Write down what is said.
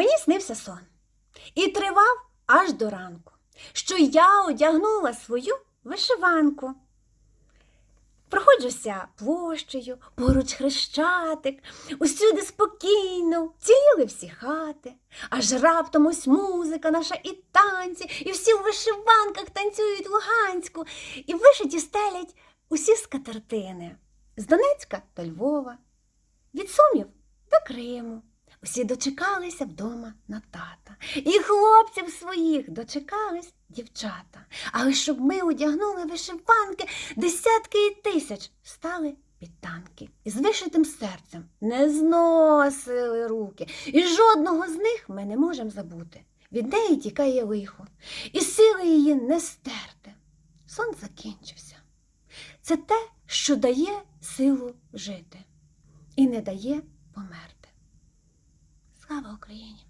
Мені снився сон і тривав аж до ранку, що я одягнула свою вишиванку. Проходжуся площею, поруч хрещатик, усюди спокійно, ціліли всі хати, аж раптом ось музика наша і танці, і всі у вишиванках танцюють луганську, і вишиті стелять усі скатертини з Донецька до Львова, від Сумів до Криму. Усі дочекалися вдома на тата, і хлопців своїх дочекались дівчата. Але щоб ми одягнули вишиванки, десятки і тисяч стали під танки. І з вишитим серцем не зносили руки, і жодного з них ми не можемо забути. Від неї тікає лихо, і сили її не стерти. Сон закінчився. Це те, що дає силу жити і не дає померти. Слава Україні!